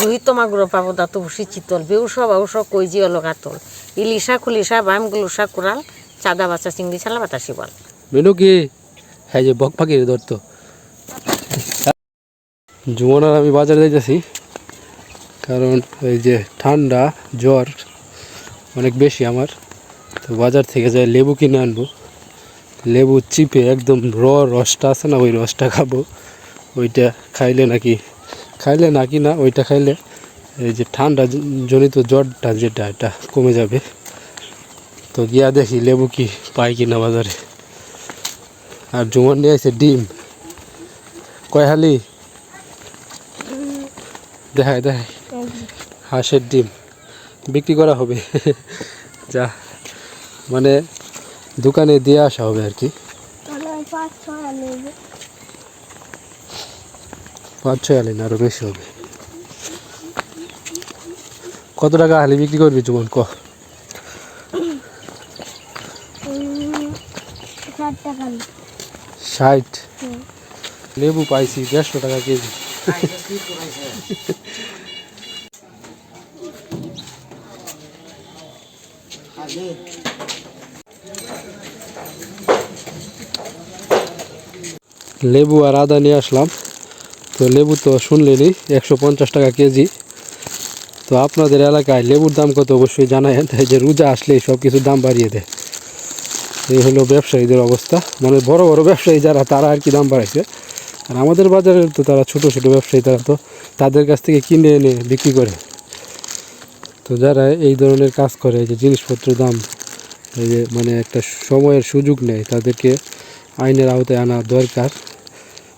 রোহিত মাগুর পাবো, দাঁত বসি চিতল বেউস বাউস কইজি অলো কাতল ইলিশা খুলিশা বাম গুলুসা কুড়াল চাঁদা বাচ্চা চিংড়ি ছালা বাতাসি বল মেনু কি? হ্যাঁ যে বক পাখির ধরতো জুমনার আমি বাজারে যাইতেছি। কারণ এই যে ঠান্ডা জ্বর অনেক বেশি আমার তো বাজার থেকে যাই লেবু কিনে আনব। লেবু চিপে একদম র রসটা আছে না, ওই রসটা খাব। ওইটা খাইলে নাকি খাইলে নাকি না, ওইটা খাইলে এই যে ঠান্ডা জনিত জ্বরটা যেটা, এটা কমে যাবে। তো গিয়া দেখি লেবু কি পাই কিনা বাজারে। আর জুমন নিয়ে আছে ডিম। কয় হালি? দেখায় দেখায় হাঁসের ডিম। বিক্রি করা হবে। যা মানে দোকানে দিয়ে আসা হবে আর কি। পাঁচ ছয় হালি না আরও বেশি হবে। কত টাকা হালি বিক্রি করবি জুমন ক। ষাট লেবু পাইছি দেড়শো টাকা কেজি। লেবু আর আদা নিয়ে আসলাম। তো লেবু তো শুনলেনি একশো পঞ্চাশ টাকা কেজি। তো আপনাদের এলাকায় লেবুর দাম কত অবশ্যই জানায়, তাই যে রোজা আসলেই সব কিছুর দাম বাড়িয়ে দেয়। এই হলো ব্যবসায়ীদের অবস্থা। মানে বড় বড় ব্যবসায়ী যারা, তারা আর কি দাম বাড়াইছে। আর আমাদের বাজারে তো তারা ছোট ছোট ব্যবসায়ী, তারা তো তাদের কাছ থেকে কিনে এনে বিক্রি করে। তো যারা এই ধরনের কাজ করে যে জিনিসপত্রের দাম, এই যে মানে একটা সময়ের সুযোগ নেয়, তাদেরকে আইনের আওতায় আনা দরকার।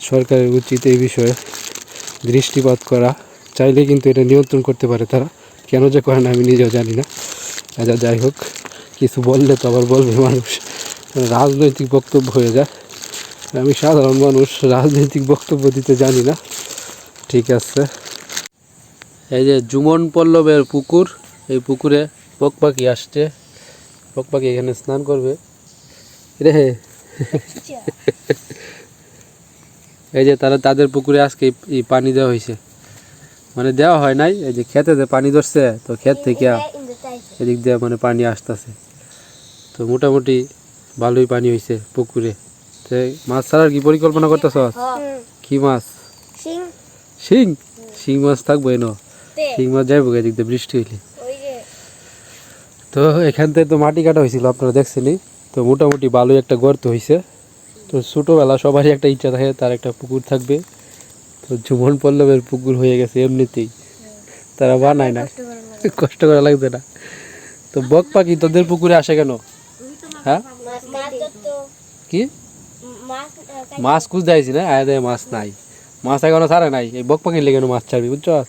সরকারের উচিত এই বিষয়ে দৃষ্টিপাত করা। চাইলে কিন্তু এটা নিয়ন্ত্রণ করতে পারে তারা। কেন যে করে না আমি নিজেও জানি না। আচ্ছা যাই হোক কিছু বললে তো আবার বলবে মানুষ। রাজনৈতিক বক্তব্য হয়ে যায়। আমি সাধারণ মানুষ রাজনৈতিক বক্তব্য দিতে জানি না। ঠিক আছে। এই যে জুমন পল্লবের পুকুর এই পুকুরে পক পাখি আসছে। পক পাখি এখানে স্নান করবে। রে এই যে তারা তাদের পুকুরে আজকে এই- পানি দেওয়া হয়েছে। মানে দেওয়া হয় নাই এই যে খেতে যে পানি ধরছে তো ক্ষেত থেকে এদিক দিয়ে মানে পানি আসতেছে। তো মোটামুটি ভালোই পানি হয়েছে পুকুরে। তো মাছ ছাড়ার কি পরিকল্পনা করতেছ? কি মাছ? শিং। শিং? মাছ থাকব এনো? শিং মাছ যাইবো এদিক দিয়ে বৃষ্টি হইলে। তো এখান থেকে তো মাটি কাটা হয়েছিল আপনারা দেখছেনই। তো মোটামুটি ভালোই একটা গর্ত হয়েছে তো ছোটোবেলা সবারই একটা ইচ্ছা থাকে, তার একটা পুকুর থাকবে। তো ঝুমন পল্লবের পুকুর হয়ে গেছে এমনিতেই। তারা বানায় না। কষ্ট করা লাগছে না। তো বক পাখি তোদের পুকুরে আসে কেন? হ্যাঁ? কি? মাছ খুঁজতে আইছি না? আয় দেয় মাছ নাই। মাছ এখনও ছাড়ে নাই। এই বক পাখি লেগে মাছ ছাড়বি, বুঝছ? মাছ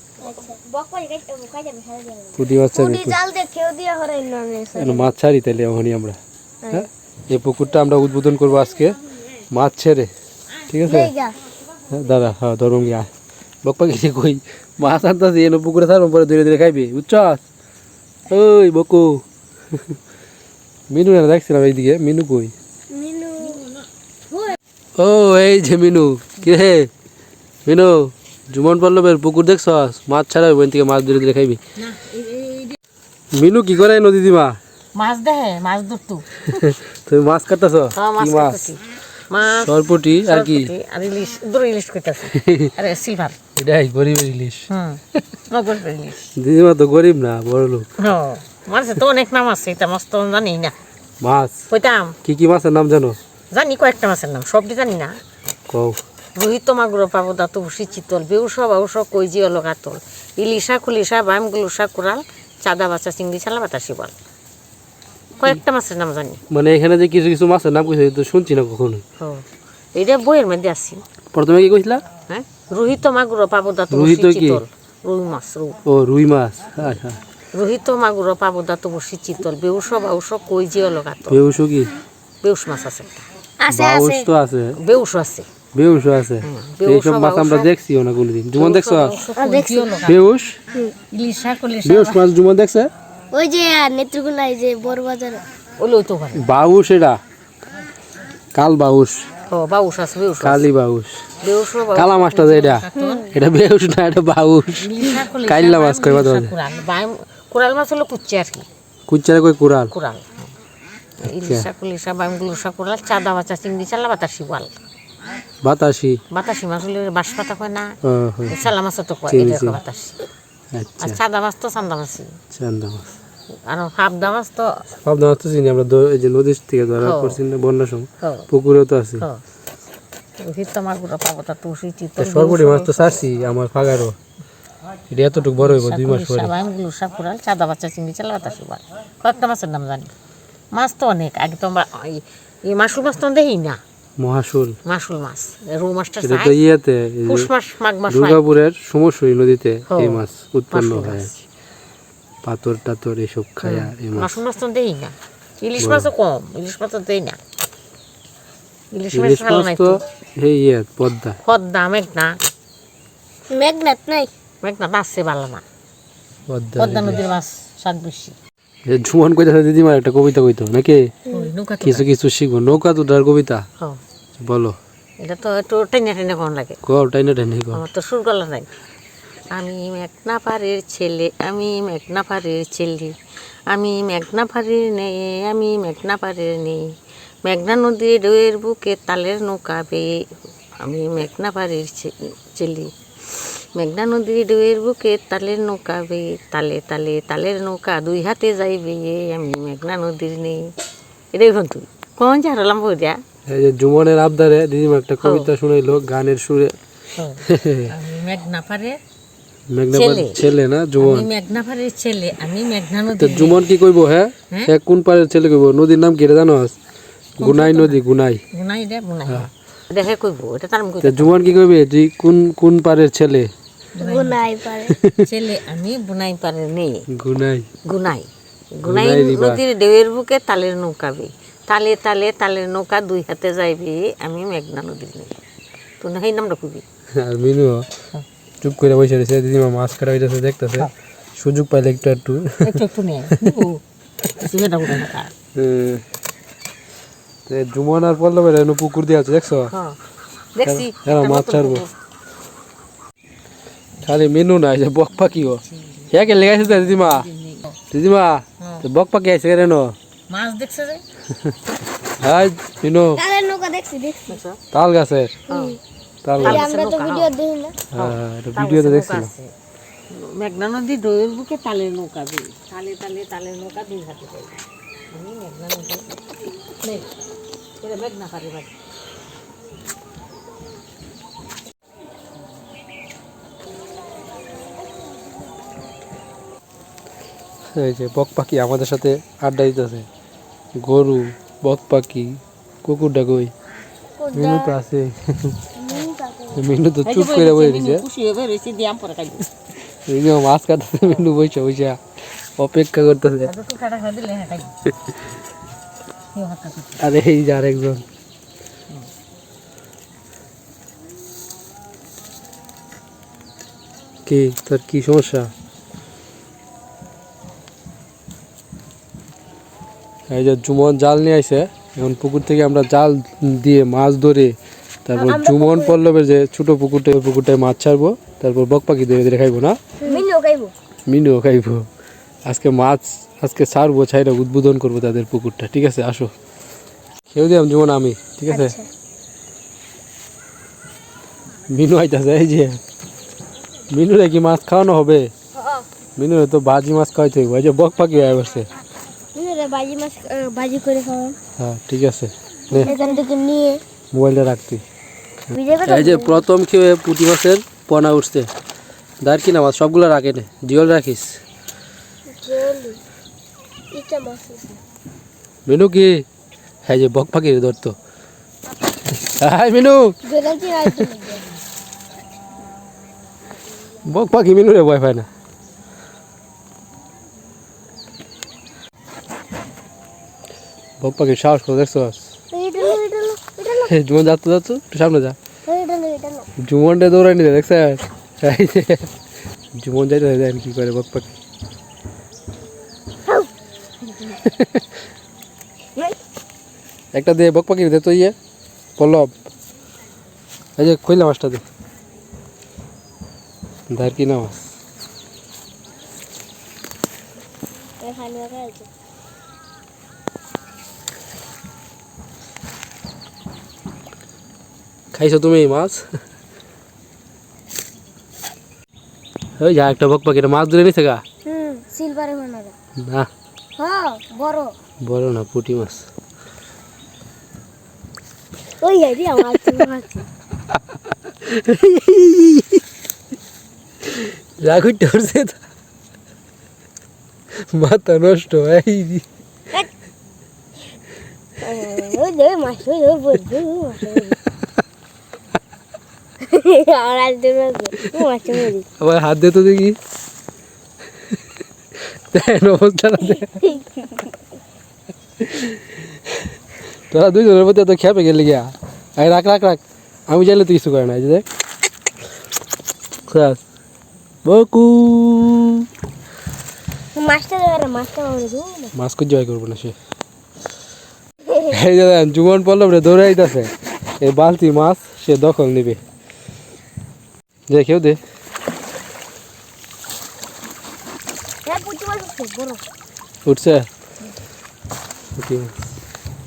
মাছ ছাড়ি তাহলে এখনই আমরা? হ্যাঁ? এই পুকুরটা আমরা উদ্বোধন করব আজকে। মাছ ছেড়ে ঠিক আছে? হ্যাঁ, দাদা হ্যাঁ ধরুন গিয়া। বক পাখি কই মাছ আনতাছি এনে পুকুরে ছাড়বো পরে ধীরে ধীরে খাইবি বুঝছ ওই বকু। মিনু না দেখছিলাম এইদিকে মিনু কই? ও এই যে মিনু কি রে? মিনু জুমন পল্লবের পুকুর দেখছ মাছ ছাড়া ওই থেকে মাছ ধরে ধরে খাইবি। মিনু কি করে নদী দিমা মাছ দেহে মাছ ধরতু। তুমি মাছ কাটতেছ? হ্যাঁ মাছ কি মাছ? মাছ সরপুটি আর কি? আর ইলিশ ইলিশ কইতাছি। আরে সিলভার। এটাই গরিবের ইলিশ। হুম ইলিশ। দিদিমা তো গরিব না বড় লোক। হ্যাঁ মাছে তো অনেক নাম আছে এটা মাছ তো জানি না। মাছ? কইতাম। কি কি মাছের নাম জানো? জানি কয়েকটা মাছের নাম সবটি জানি না। কও। রোহিত মাগুর পাবো দাঁত বসি চিতল বেউস বাউস কইজি অলো কাতল ইলিশা খুলিশা বাম গুলুসা কুড়াল চাঁদা বাচ্চা চিংড়ি ছালা বাতাসি বল। কয়েকটা মাছের নাম জানি। মানে এখানে যে কিছু কিছু মাছের নাম কইছে তো শুনছি না কখনো ও এইটা বইয়ের মধ্যে আছি। প্রথমে কি কইছিলা? হ্যাঁ? রোহিত মাগুর পাবো দাঁত বসি রোহিত কি? রুই মাছ ও রুই মাছ আচ্ছা রোহিত মাগুর পাবো দাঁত বসি চিতল বেউস বাউস অলো কাতল বেউসু কি? বেউস মাছ আছে আছে বাউস আছে। তো আছে। বেউস আছে। বেউসু আছে। তো বেউসু, এইসব মাছ আমরা। দেখছিও না কোনোদিন জুমন দেখছ? দেখছি। বেউস ইলিশা খুলিশা বেউস মাছ জুমন দেখছে? ওই যে নেত্রকোনা এই যে বড় বাজার। ওলো তো পারে বাউস এটা কাল বাউস ও বাউস আছে বেউস কালি বাউস বেউস কালা মাছটা যে এটা। এটা বেউস না এটা বাউস কাইল্লা মাছ কইবা তো কুড়াল মাছ হলো কুচ্চি আর কি। কুচ্চারে কই ইলিশা কুলিশা গুলুসা চাঁদা চিংড়ি চালা বাতাসি বাতাসি? বাতাসি মাছ হলে বাঁশ পাতা কয় না? চালা মাছ তো কয় এটা বাতাসি। আচ্ছা। আর চাঁদা মাছ তো চান্দা চান্দা মাছ। আর হাবদা মাছ তো মাছ তো চিনি আমরা এই যে নদীর থেকে ধরা হ্যাঁ। করছি না বন্যার সময়। হ পুকুরেও তো আছে। হ ওই তো আমারগুলো পাবো তা তুষি চিতল সরপুরি মাছ তো ছাড়ছি আমার ফাগারও। এটা এতটুকু বড় হইব দুই মাস পরে। কুড়াল চাঁদা বাচ্চা চিংড়ি চালা বাল কয়েকটা মাছের নাম জানি। মাছ তো অনেক আগে তো আমরা এই- মাসুল মাছ তো দেখি না। মহাশুল মাসুল মাছ রৌ মাছটা এটা তো ইয়েতে পুষ মাস মাঘ মাস দুর্গাপুরের সমসই নদীতে হ্যাঁ। এই মাছ উৎপন্ন হয়। পাথর টাতর এসব খায় আর এই মাছ। মাছ তো দেই না। ইলিশ মাছও কম ইলিশ মাছ তো দেই না। ইলিশ মাছ ভালো নাই তো তো। এই ইয়ে পদ্মা। পদ্মা মেঘনা। মেঘনাথ নাই? মেঘনা আছে ভালো না পদ্মা পদ্মা নদীর মাছ। স্বাদ বেশি। ঝুমন দিদিমার একটা কবিতা কইতো নাকি? কিছু কিছু শিখব। নৌকা তুটার কবিতা। হ্যাঁ, বলো। এটা তো একটু টেনে টেনে কোন লাগে। কও টাইনা টাইনা কও। আমার তো সুর গলা নাই। আমি মেঘনা পাড়ের ছেলে আমি মেঘনা পাড়ের ছেলে আমি মেঘনা পাড়ের নেই আমি মেঘনা পাড়ের নেই। মেঘনা নদীর ডোয়ের বুকে তালের নৌকা বেয়ে আমি মেঘনা পাড়ের ছে- ছেলে। মেঘনা নদীর ডোয়ের বুকে তালের নৌকা বেয়ে তালে তালে তালের নৌকা দুই হাতে যাই বেয়ে আমি মেঘনা নদীর নেই। এটাই তুই কোন যা হারালাম বইয়া এই যে ঝুমনের আবদারে দিদিমা একটা কবিতা শুনাইলো গানের সুরে। আমি মেঘনা মেঘনা ছেলে। ছেলে না জুমন আমি মেঘনা ছেলে আমি মেঘনা তো জুমন কি কইবো হ্যাঁ? হ্যাঁ? হ্যাঁ কোন পারের ছেলে কইবো? নদীর নাম কি জানো গুনাই নদী গুনাই। বুনাই রে বুনাই দেখে কইব এটা তার কই জুমন কি কইবে? তুই কোন কোন পারের ছেলে? গুনাই পারে ছেলে আমি বুনাই পারে নেই গুনাই। গুনাই। গুনাই গুনাই। নদীর ঢেউয়ের বুকে তালের নৌকা বে। তালে তালে তালের নৌকা দুই হাতে যাইবে আমি মেঘনা নদীর নেই তো না এই নামটা কইবি। আর মিনু? চুপ করে বসে রয়েছে দিদিমা মাছ কাটা হইতেছে দেখতেছে সুযোগ পাইলে একটু একটু। একটু জুমন আর পল্লবের পুকুর দিয়ে আছে দেখছ? হ্যাঁ। হ্যাঁ, একটা মাছ ছাড়বো। খালি মিনু না এই যে বক পাখিও হ্যাঁ কে লেগাইছে তো দিদিমা? দিদিমা তো বক পাখি আইছে কেন? মাছ দেখছে যে? হাই মিনু। দেখছ তাল গাছের। তাল গাছ আমরা তো ভিডিও দেখি না। হ্যাঁ এটা ভিডিওতে দেখছিলাম। মেঘনা নদী ডোয়ের বুকে তালের নৌকা দিই তালে তালে তালের নৌকা দুই হাতে যাই আমি মেঘনা নদী মেঘনা পারি বাড়ি। এই যে বক পাখি আমাদের সাথে আড্ডা দিতেছে। গরু বক পাখি কুকুর কই তো আছে। মিনু তো চুপ করে বসে দিছে খুশি হয়ে বেরোইছি দিয়াম পরে খাইব মিনু মাছ মিনু বসে বসে অপেক্ষা করতেছে আরে এই যে আরেকজন কি তোর কি সমস্যা এই যে জুমন জাল নিয়ে আইছে এখন পুকুর থেকে আমরা জাল দিয়ে মাছ ধরে তারপর জুমন পল্লবের যে ছোট পুকুরটা ওই পুকুরটায় মাছ ছাড়বো। তারপর বক পাখি ধরে ধরে খাইবো না? মিনিও খাইবো। আজকে মাছ আজকে ছাড়বো ছাইরা উদ্বোধন করব তাদের পুকুরটা। ঠিক আছে আসো। খেয়ে দিলাম যেমন আমি। ঠিক আছে? আচ্ছা। মিনু আইতাছে এই যে। মিনুরে কি মাছ খাওয়ানো হবে? মিনুরে তো বাজি মাছ খাওয়াইতে হইব। এই যে বক পাখি আয় বসছে বাজি মাছ বাজি করে খাওয়ান হ্যাঁ ঠিক আছে। এখান থেকে নিয়ে মোবাইলটা রাখতি এই যে প্রথম খেয়ে পুঁটি মাছের পোনা উঠছে। দাঁড় কিনা মাছ সবগুলো রাখে নে জিওল রাখিস। মিনু কি? হ্যাঁ যে বক পাখি ধরতো হাই মিনু! বক পাখি মিনুরে ভয় পায় না। বক পাখি সাহস করে দেখছ এটা লো এটা লো এটা লো জুমন যাচ্ছে যাচ্ছ একটু সামনে যা। জুমনটা দৌড়াই নিতে দেখছে জুমন যাইতে দেন কি করে বক পাখি একটা দিয়ে বক পাখি দে তো ইয়ে পল্লব। এই যে কইলা মাছটা দে। ধার কি না মাছ এখানে রাখা আছে খাইছো তুমি এই মাছ? ওই যা একটা বক পাখিটা মাছ ধরে নিছে গা? হুম সিলভারে বানাবে না? হ্যাঁ বড়। বড় না পুটি মাছ। ওই আইডি আমার তুমি আছে রাখুই টরছে মাথা নষ্ট এই ওই যে মাছ ওই যে বলছি মাছ আর আজ দিন মাছ মেরি আবার হাত দে তো দেখি। দেন অবস্থাটা তোরা দুইজনের মধ্যে তো খেপে গেলি গিয়া। আই রাখ রাখ রাখ। আমি চাইলে তো কিছু করে না দেখ। বকু। খুঁজে জয় করব না সে। এই যে দেখেন, জুমন পল্লব রে দৌড়াইতেছে। এই বালতি মাছ সে দখল নিবে। কেউ দে। হ্যাঁ উঠছে?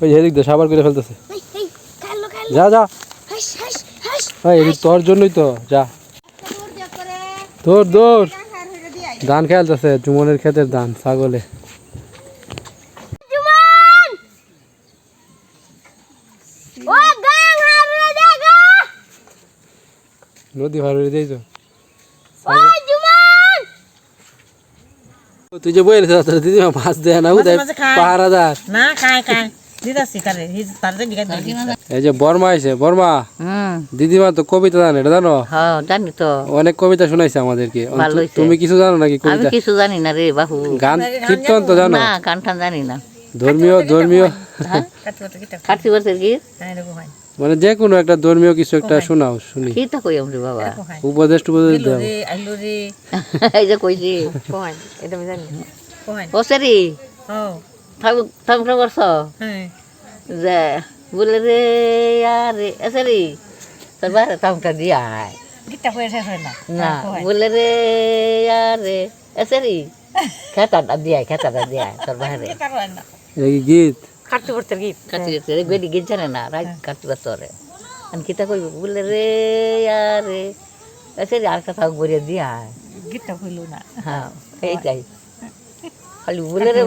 ওই যে এদিক দিয়ে সাবার করে ফেলতেছে। যা যা। এদিক তোর জন্যই তো যা। তোর দৌড় ধান খেলতেছে জুমনের ক্ষেতের ধান ছাগলে জুমান ও গাং হারলে দেখা নদী ভার হয়ে দিয়েছ তুই যে বই দিদিমা মাছ দেয় না উদয় মাঝে খায়। না খায় খায়। দিদাসি করে তাদের বিঘা এই যে বর্মা আইছে বর্মা। দিদিমা তো কবিতা জানে এটা জানো? হ্যাঁ জানি তো। অনেক কবিতা শোনাইছে আমাদেরকে। তুমি কিছু জানো নাকি কবিতা? কিছু জানি না রে বাহু। গান কীর্তন তো জানো? না গান টান জানি না। ধর্মীয় ধর্মীয়। হ্যাঁ কার্তিক বছর কি? মানে যে কোনো একটা ধর্মীয় কিছু একটা শোনাও শুনি। কি তা কই আমি বাবা। উপদেশ টুপদেশ দাও। এই যে কইছি ও সেরি থাম থাম করছ হ্যাঁ। যে বলে রে আরে এসেরি তোর বারে থামটা দিয়া আয়। না। বলে রে আরে এসেরি খেতাটা দিয়া খেতাটা দিয়া তোর এই গীত? কার্তিক বছর গীত কার্তিক বছর গেলি গীত জানে না রাত কার্তিক বছরে আমি কিতা কইব বলে রে আরে। এসেরি আর কথা বলে দিয়া। আয় গীতটা হইল না। হ্যাঁ এইটাই। খালি বলে রে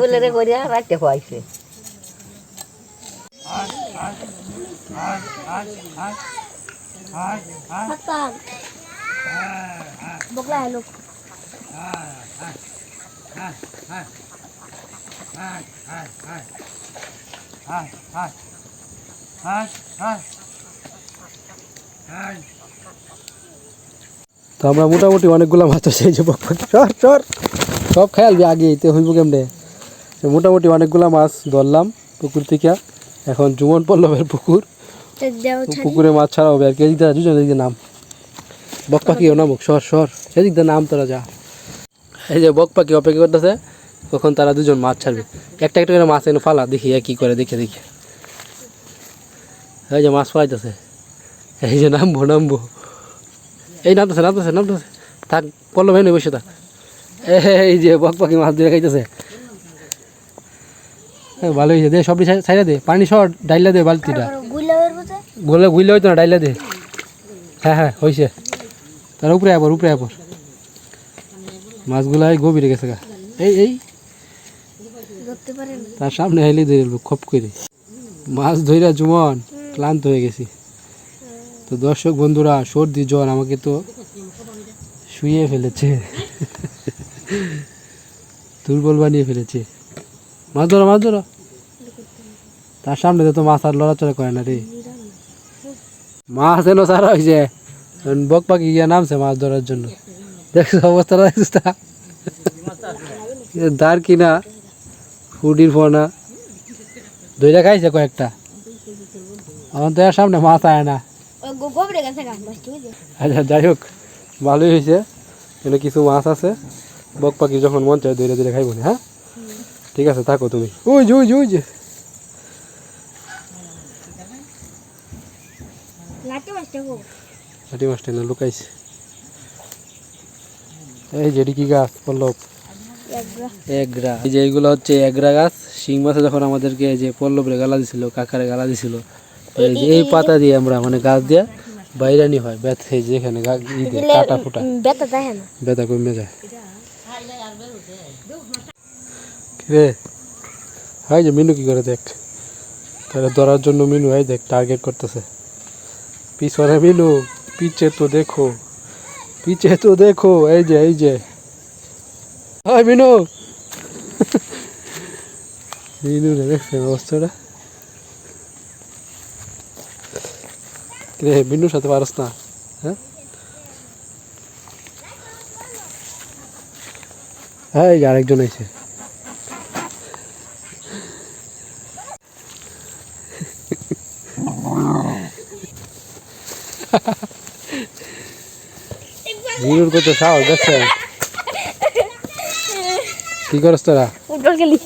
তো আমরা মোটামুটি অনেকগুলো মাছ আছে এই যে সর সর সব খেয়ালবি আগে এতে হইব কেমনে? মোটামুটি অনেকগুলা মাছ ধরলাম পুকুর থেকে। এখন জুমন পল্লবের পুকুর। পুকুরে মাছ ছাড়া হবে আর কি। এদিক দিয়ে দুজন এদিক দিয়ে নাম। বক পাখিও নামুক সর সর। সেদিক দিয়ে নাম তোরা যা। এই যে বক পাখি অপেক্ষা করতেছে। তখন তারা দুজন মাছ ছাড়বে। একটা একটা করে মাছ এনে ফালা দেখি কি করে দেখে দেখে। এই যে মাছ ফালাইতেছে। এই যে নামবো নামবো। এই নামতেছে নামতেছে নামতেছে। থাক পল্লব এনে বসে থাক। এই যে বক পাখি মাছ দিয়ে খাইতেছে। ভালো হয়েছে দে সবটি সাইডে দে। পানি সর ডাইলা দে বালতিটা। গুলা গুইলে হইতো না ডাইলা দে। হ্যাঁ হ্যাঁ হয়েছে তার উপরে আবার উপরে আবার মাছগুলো গভীরে গেছে গা। এই এই তার সামনে হাইলে ধরে এলো খপ করে। মাছ ধইরা জুমন, ক্লান্ত হয়ে গেছি। তো দর্শক বন্ধুরা, সর্দি জ্বর আমাকে তো শুয়ে ফেলেছে। দুর্বল বানিয়ে ফেলেছে। মাছ ধরো মাছ ধরো। তার সামনে তো মাছ আর লড়াচড়া করে না রে। মাছ এনো সারা হয়েছে বক পাখি গিয়ে নামছে মাছ ধরার জন্য। দেখছ অবস্থাটা দাঁড় কিনা? ফুডির ফোনা দুইটা খাইছে কয়েকটা। আমার তো এর সামনে মাছ আয় না। আচ্ছা যাই হোক ভালোই হয়েছে এখানে কিছু মাছ আছে। বক পাখি যখন মন চায় ধীরে ধীরে খাইব না হ্যাঁ? ঠিক আছে থাকো তুমি। ওই যে ওই যে ওই যে। লাটে মাছটা না লুকাইছে। এই যেটি কি গাছ পল্লব? এগরা। এই যে এইগুলো হচ্ছে এগরা গাছ। শিং মাছে যখন আমাদেরকে যে পল্লবরে গালা দিছিল কাকারে গালা দিছিল এই যে এই পাতা দিয়ে আমরা মানে গাছ দিয়ে বাইরানি হয় ব্যথ এই যে এখানে গা- ই দিয়ে কাটা ফুটা। ব্যথা কমে যায়। রে? হাই যে মিনু কি করে দেখ? তাহলে ধরার জন্য মিনু এই দেখ টার্গেট করতেছে। পিছনে মিনু পিছে তো দেখো পিছে তো দেখো এই যে এই যে। হাই মিনু মিনু রে দেখছেন অবস্থাটা রে মিনুর সাথে পারস না হ্যাঁ হ্যাঁ এই যে আরেকজন আছে মিনুর কত সাহস দেখছেন কি করছ তোরা? ফুটবল খেলি।